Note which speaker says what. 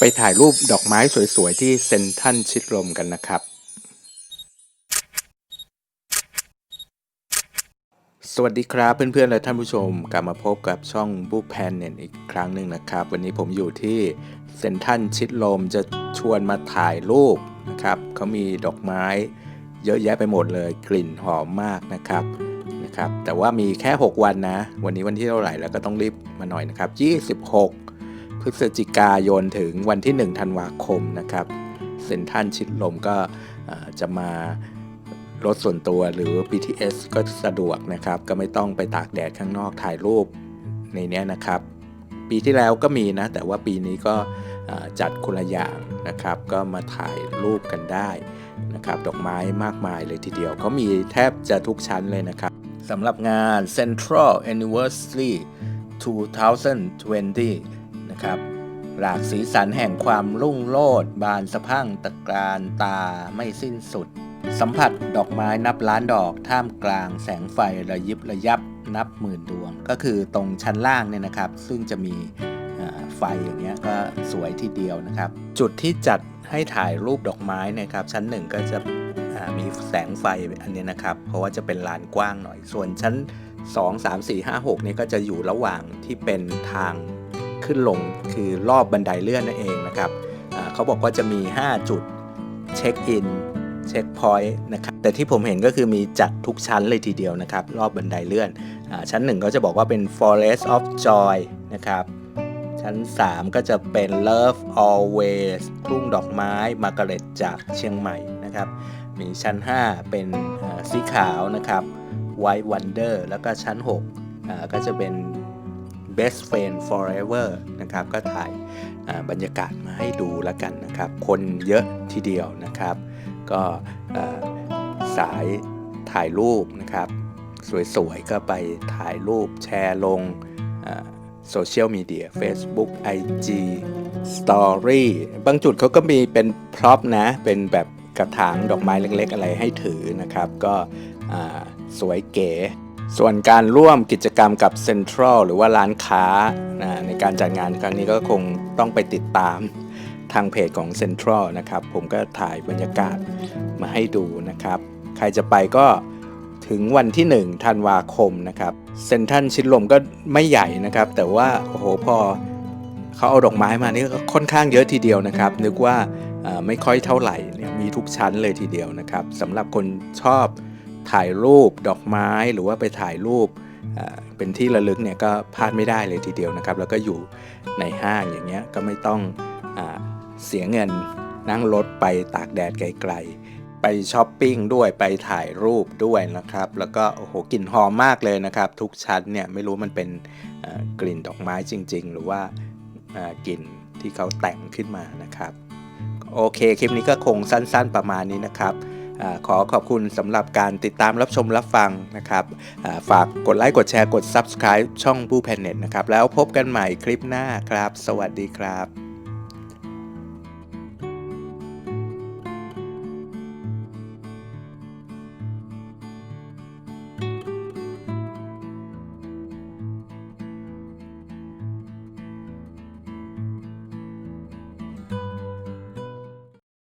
Speaker 1: ไปถ่ายรูปดอกไม้สวยๆ ที่เซนทันชิดลมกันนะครับ สวัสดีครับเพื่อนๆ และท่านผู้ชม กลับมาพบกับช่องบุ๊แพนเนอีกครั้งหนึ่งนะครับ วันนี้ผมอยู่ที่เซนทันชิดลมจะชวนมาถ่ายรูปนะครับเขามีดอกไม้เยอะแยะไปหมดเลยกลิ่นหอมมากนะครับนะครับ แต่ว่ามีแค่ 6 วันนะ วันนี้วันที่เท่าไหร่แล้วก็ต้องรีบมาหน่อยนะครับ 26 พฤศจิกายนถึงวันที่ 1 ธันวาคมนะครับเซนทันชิดลมก็จะมารถส่วนตัวหรือ BTS ก็สะดวกนะครับ ก็ไม่ต้องไปตากแดดข้างนอกถ่ายรูปในเนี้ยนะครับ ปีที่แล้วก็มีนะ แต่ว่าปีนี้ก็จัดคนละอย่างนะครับ ก็มาถ่ายรูปกันได้นะครับ ดอกไม้มากมายเลยทีเดียวเขามีแทบจะทุกชั้นเลยนะครับสำหรับงาน Central Anniversary 2020 นะครับ หลากสีสันแห่งความรุ่งโรจน์บานสะพั่งตะการตาไม่สิ้นสุด สัมผัสดอกไม้นับล้านดอกท่ามกลางแสงไฟระยิบระยับนับหมื่นดวง ก็คือตรงชั้นล่างเนี่ยนะครับ ซึ่งจะมีไฟอย่างเงี้ยก็สวยทีเดียวนะครับ จุดที่จัดให้ถ่ายรูปดอกไม้นะครับ ชั้นหนึ่งก็จะมีแสงไฟอันเนี้ยนะครับ เพราะว่าจะเป็นลานกว้างหน่อย ส่วนชั้น 2 3 4 5 6นี่ก็จะอยู่ระหว่างที่เป็นทาง ขึ้นลงคือรอบบันไดเลื่อนนั่นเองนะครับเขาบอกว่าจะมี 5 จุดเช็คอินเช็คพอยต์นะครับแต่ที่ผมเห็นก็คือมีจัดทุกชั้นเลยทีเดียวนะครับ รอบบันไดเลื่อนอชั้น1ก็จะบอกว่าเป็น Forest of Joy นะครับ ชั้น 3 ก็จะเป็น Love Always ทุ่งดอกไม้มาร์กาเร็ตจากเชียงใหม่นะครับ มีชั้น 5 เป็นสีขาวนะครับ White Wonder แล้วก็ชั้น 6 ก็จะเป็น Best Friend Forever นะครับก็ถ่ายบรรยากาศมาให้ดูแล้วกันนะครับ คนเยอะทีเดียวนะครับ ก็สายถ่ายรูปนะครับ สวยๆ ก็ไปถ่ายรูปแชร์ลงโซเชียลมีเดีย Facebook IG Story บางจุดเขาก็มีเป็นพร็อพนะ เป็นแบบกระถางดอกไม้เล็กๆ อะไรให้ถือนะครับ ก็สวยเก๋ ส่วนการร่วมกิจกรรมกับ Central หรือว่าร้านค้านะในการจัดงานครั้งนี้ก็คงต้องไปติดตามทางเพจของ Central นะครับ ผมก็ถ่ายบรรยากาศมาให้ดูนะครับ ใครจะไปก็ถึงวันที่ 1 ธันวาคมนะครับเซ็นทันชิดลมก็ไม่ใหญ่นะครับ แต่ว่าโอ้โหพอเขาเอาดอกไม้มานี่ก็ค่อนข้างเยอะทีเดียวนะครับ นึกว่าไม่ค่อยเท่าไหร่เนี่ยมีทุกชั้นเลยทีเดียวนะครับสำหรับคนชอบ ถ่ายรูปดอกไม้หรือว่าไปถ่ายรูปเป็นที่ระลึกเนี่ยก็พลาดไม่ได้เลยทีเดียวนะครับ แล้วก็อยู่ในห้างอย่างเงี้ยก็ไม่ต้องอเสียเงินนั่งรถไปตากแดดไกลๆ ไปช้อปปิ้งด้วยไปถ่ายรูปด้วยนะครับ แล้วก็โอ้โหกลิ่นหอมมากเลยนะครับ ทุกชั้นเนี่ยไม่รู้มันเป็นกลิ่นดอกไม้จริง ๆ หรือว่ากลิ่นที่เขาแต่งขึ้นมานะครับ โอเคคลิปนี้ก็คงสั้น ๆประมาณนี้นะครับ ขอขอบคุณสำหรับการติดตามรับชมรับฟังนะครับฝากกดไลค์กดแชร์กด Subscribe ช่องบูแพนเน็ตนะครับ แล้วพบกันใหม่คลิปหน้าครับ สวัสดีครับ